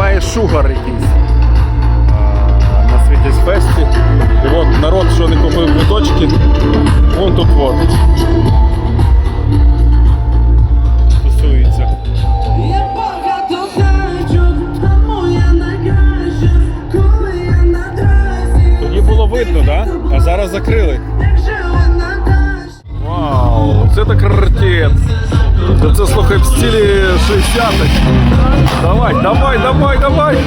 виступає Шугар якийсь на світі фесті. І от народ, що не купив квиточки, вон тут от. Тусується. Тоді було видно, да? а зараз закрили. Вау, це так раритет. Це слухай в стилі 60-х. Давай, давай, давай, давай.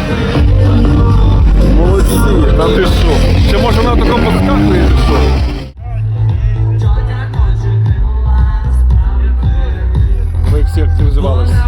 Молодці, та ти що? Ще може на такому подскакує, чи що? Ви всі активізувалися.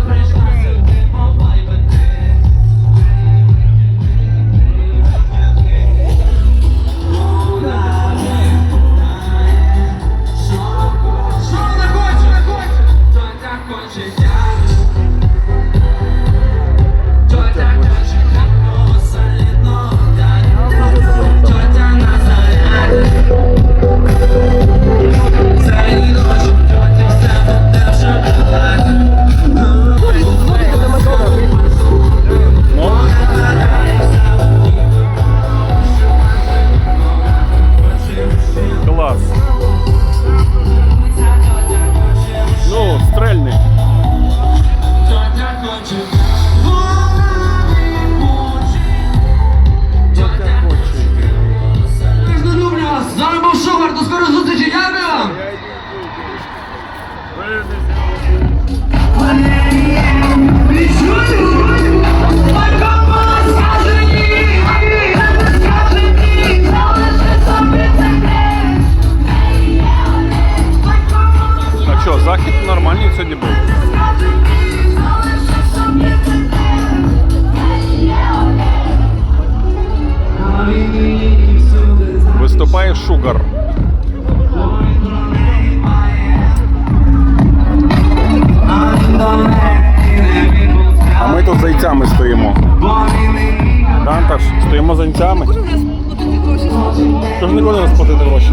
А що, захід нормальний сьогодні був? Виступає Шугар. Анташ, за зайцями. Тож ніколи не розплатити гроші.